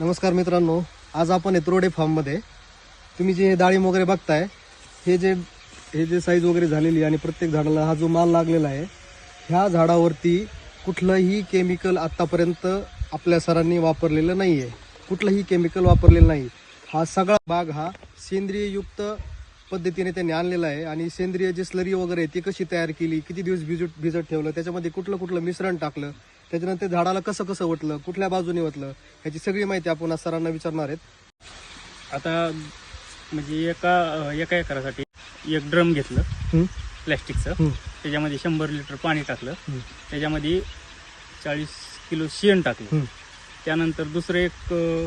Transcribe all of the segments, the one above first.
नमस्कार मित्रांनो आज आपण आहे रोडे फार्ममध्ये तुम्ही जे डाळिंब वगैरे बघताय हे जे हे जे साईज वगैरे झालेली आहे आणि प्रत्येक झाडाला हा जो माल लागलेला आहे ह्या झाडावरती कुठलंही केमिकल आत्तापर्यंत आपल्या सरांनी वापरलेलं नाही आहे कुठलंही केमिकल वापरलेलं नाही. हा सगळा बाग हा सेंद्रिययुक्त पद्धतीने त्यांनी आणलेला आहे आणि सेंद्रिय जे स्लरी वगैरे आहे ती कशी तयार केली किती दिवस भिजत भिजत ठेवलं त्याच्यामध्ये कुठलं कुठलं मिश्रण टाकलं त्याच्यानंतर झाडाला कसं कसं वटलं कुठल्या बाजूने वटलं ह्याची सगळी माहिती आपण आज सरांना विचारणार आहेत आता म्हणजे एका एका एकरासाठी एक ड्रम घेतलं हं? प्लॅस्टिकचं हं. त्याच्यामध्ये शंभर लिटर पाणी टाकलं हं. त्याच्यामध्ये चाळीस किलो शेण टाकलं. त्यानंतर दुसरं एक अं,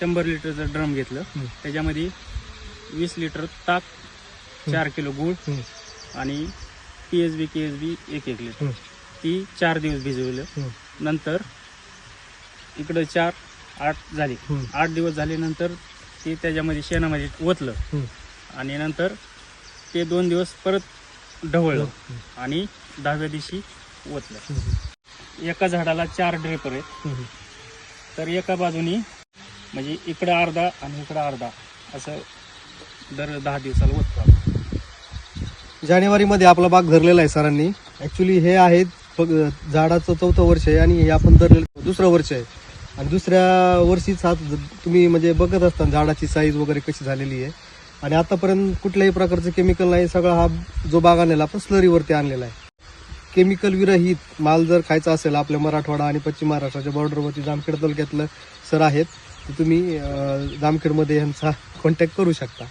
शंभर लिटरचं ड्रम घेतलं हं. त्याच्यामध्ये वीस लिटर ताक चार किलो गूळ हं. आणि P H B K H B एक एक लिटर हं. ती चार दिवस भिजवलं. नंतर इकडं चार आठ झाली. आठ दिवस झाल्यानंतर ते त्याच्यामध्ये शेणामध्ये ओतलं. आणि नंतर ते दोन दिवस परत ढवळलं आणि दहाव्या दिवशी ओतलं एका झाडाला चार ड्रेपर आहेत. तर एका बाजूनी म्हणजे इकडं अर्धा आणि इकडं अर्धा असं दर दहा दिवसाला आपण. जानेवारीमध्ये आपला बाग धरलेला आहे सरांनी ऍक्च्युली हे आहेत फग- झाडाचं चौथं वर्ष आहे आणि हे आपण धरलेलं दुसरं वर्ष आहे. आणि दुसऱ्या वर्षीच हा तुम्ही म्हणजे बघत असताना झाडाची साईज वगैरे कशी झालेली आहे. आणि आतापर्यंत कुठल्याही प्रकारचं केमिकल नाही. सगळा हा जो बाग आणलेला आपण स्लरीवरती आणलेला आहे. केमिकल विरहित माल जर खायचा असेल आपल्या मराठवाडा आणि पश्चिम महाराष्ट्राच्या बॉर्डरवरती जामखेड तालुक्यातलं सर आहेत तर तुम्ही जामखेडमध्ये यांचा कॉन्टॅक्ट करू शकता.